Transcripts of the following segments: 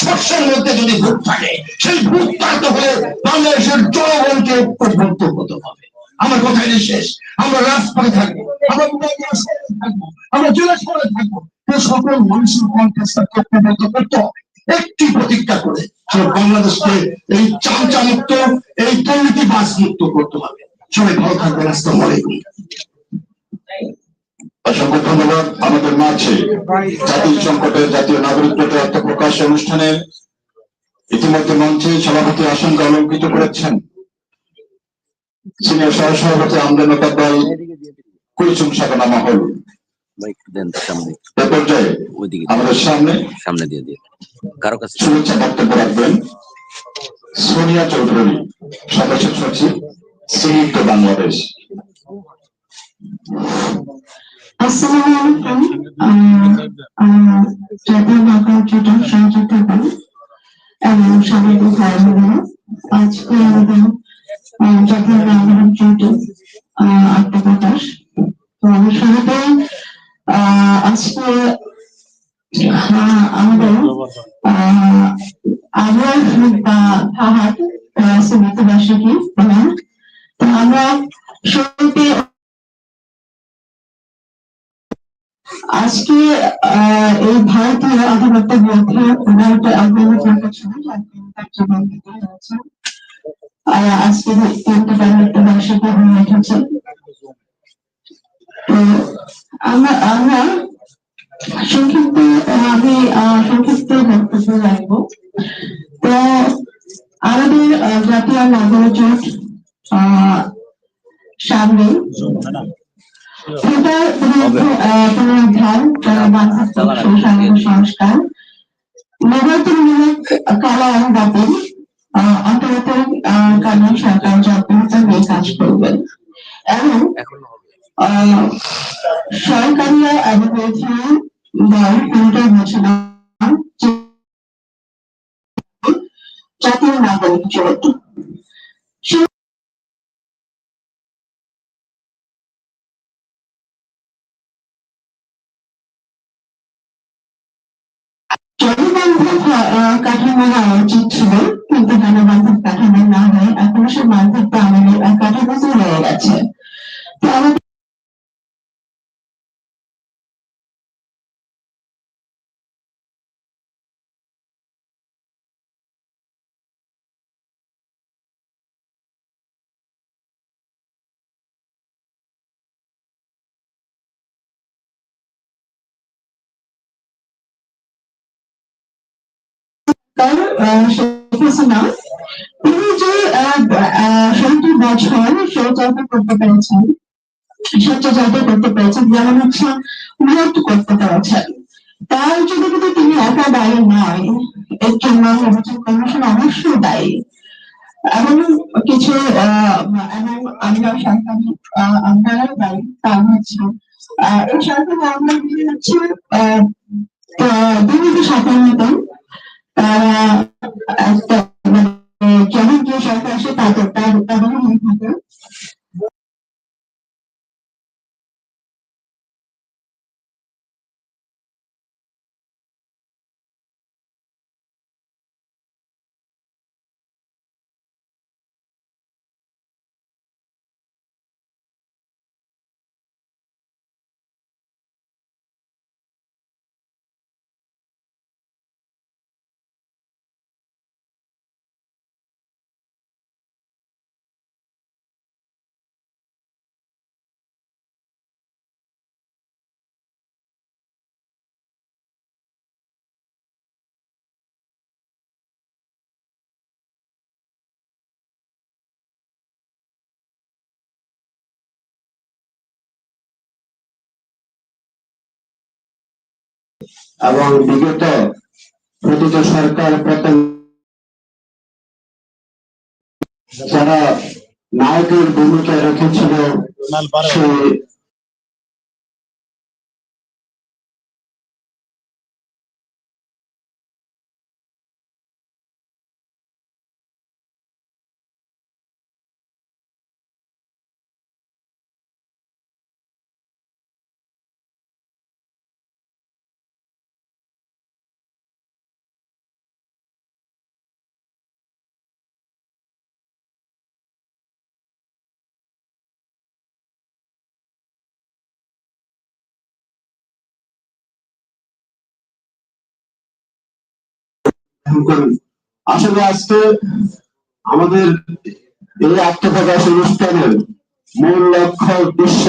শস্যের মধ্যে যদি ভূত থাকে, সেই ভূত তাড়াতে হলে বাংলাদেশের জনগণকে ঐক্যবদ্ধ হতে হবে। আমার কথা এটা শেষ। আমরা রাজপথে থাকব, আমরা থাকব, আমরা জেলা শহরে থাকব। সকল মানুষের ঐক্যবদ্ধ করতে হবে। একটি প্রতিজ্ঞা করে সে বাংলাদেশকে এই চামচামুক্ত, এই দুর্নীতিবাজ মুক্ত করতে হবে। সবাই ভালো থাকবেন। আসসালামু আলাইকুম। অসংখ্য ধন্যবাদ আমাদের মাঝে। জাতীয় সংকটের জাতীয় নাগরিক জোটের আত্মপ্রকাশ অনুষ্ঠানে ইতিমধ্যে মঞ্চে সভাপতি আসনকে অলঙ্কৃত করেছেন। সিনিয়র সহসভাপতি আমদান দল কুলচুম সাধনা মহল। এ পর্যায়ে আমাদের সামনে সামনে দিয়ে দিয়ে কারও কাছে শুভেচ্ছা সোনিয়া চৌধুরী, সদস্য সচিব সিনিয়র বাংলাদেশ। আসসালামু আলাইকুম। জাতীয় সংযুক্ত এবং ভাই বোনেরা আজকে আমাদের জাতীয় জোটের আহ, আত্মপ্রকাশ। তো আমি শুরুতে আজকে আমাদের আহ, আবরার বা ফাহাদ সীমিত বার্ষিকী তো আমরা শুরুতে আজকে এই ভারতীয় আধিপত্য বিরুদ্ধে ওনার একটা আগ্রহ থাকা ছিল যার তার জীবন দিতে হয়েছে আজকে তিনটে বাংলাতে বার্ষিকী হয়ে উঠেছে তো আমরা আমরা সংক্ষিপ্ত, আমি সংক্ষিপ্ত বক্তব্য রাখব। তো আমাদের জাতীয় নাগরিক জোট সামনে আহ, পুনরুদ্ধার সংস্কার নবতমূলক কালা কাঠামো হওয়া উচিত ছিল, কিন্তু জনবান্ধব কাঠামো না হয়ে এখন সে বান্ধব কাঠামো রয়ে গেছে। তো আমাদের তার আহ, তিনি যে সত্তর বছর শৌচালয় করতে পেরেছেন স্বচ্ছচারিত করতে পেরেছেন যেমন হচ্ছে ভোট করতে পেরেছেন। তার যদি কিন্তু তিনি একা দায়ী নয় এর জন্য নির্বাচন কমিশন অবশ্যই দায়ী। এমন কিছু এবং আমরা সরকার আমরাও দায়ী। তা হচ্ছে এই সরকার আমরা হচ্ছে দুর্নীতি সাধারণত তারা একটা মানে যখন যে সরকার এবং বিগত প্রতিটি সরকার প্রথম যারা নায়কের ভূমিকা রেখেছিল সেই আসলে আজকে আমাদের এই আত্মপ্রকাশ অনুষ্ঠানের মূল লক্ষ্য উদ্দেশ্য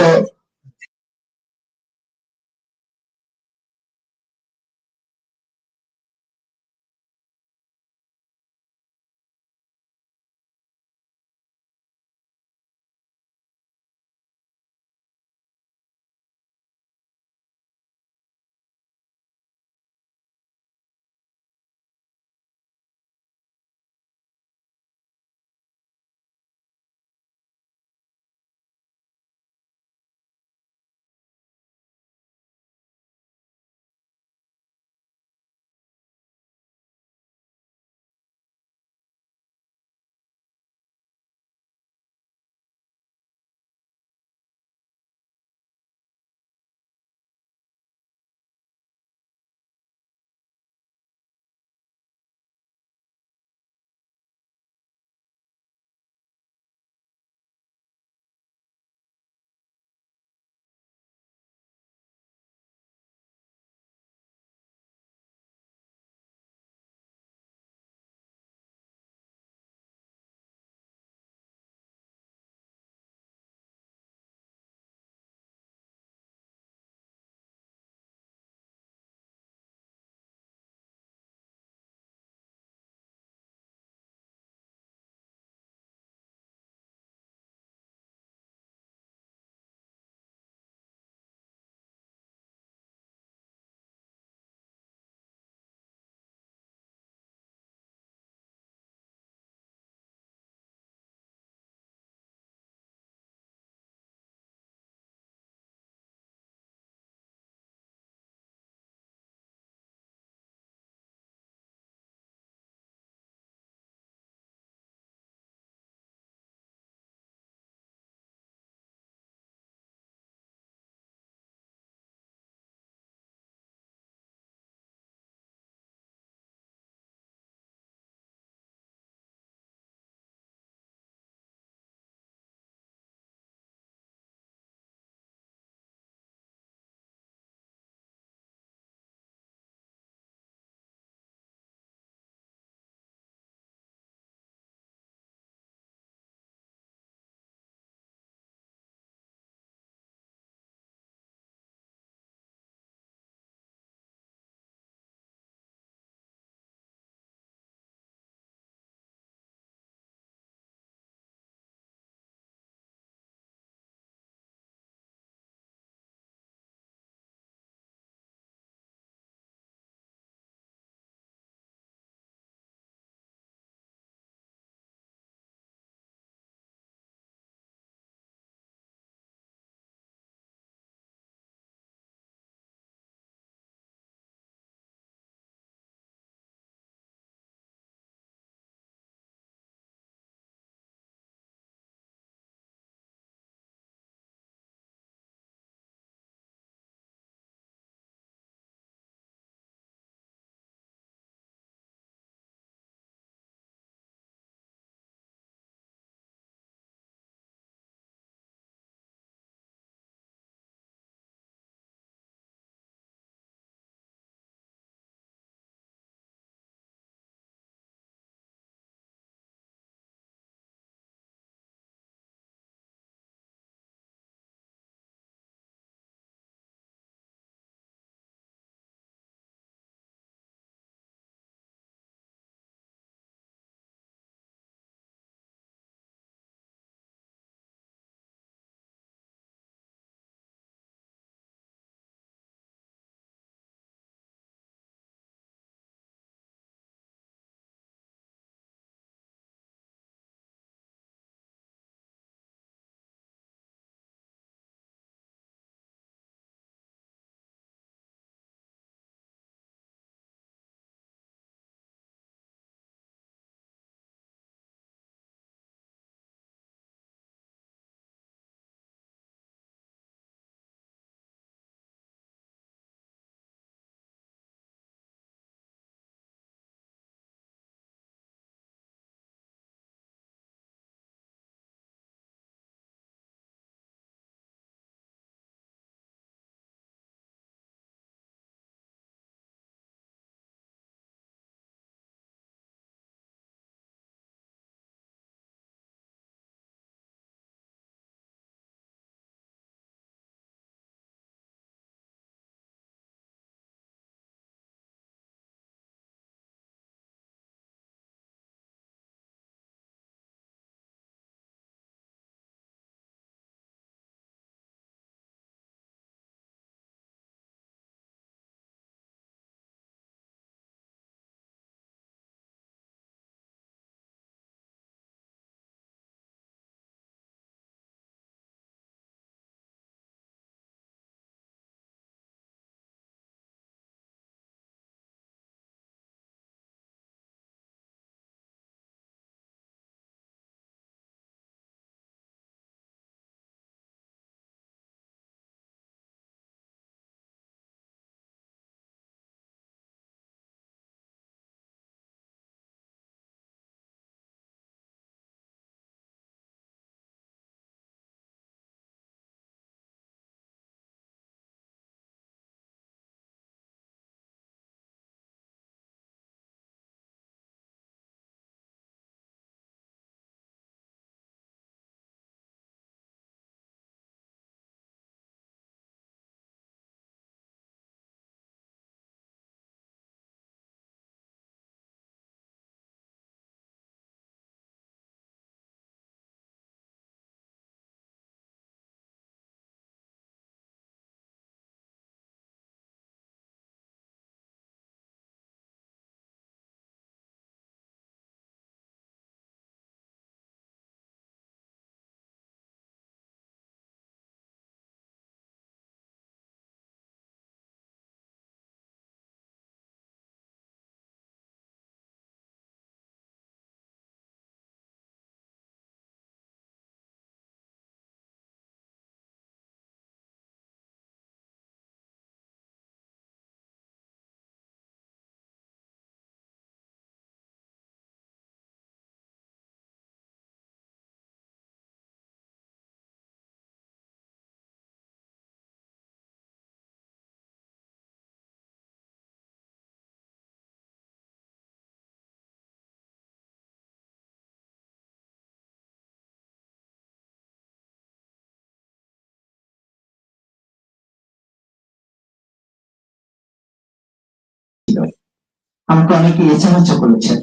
আমাকে অনেকে এসএমএস করেছেন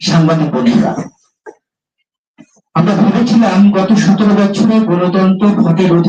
সাংবাদিক বন্ধুরা। আমরা ভেবেছিলাম গত সতেরো বছরে গণতন্ত্র ভোটের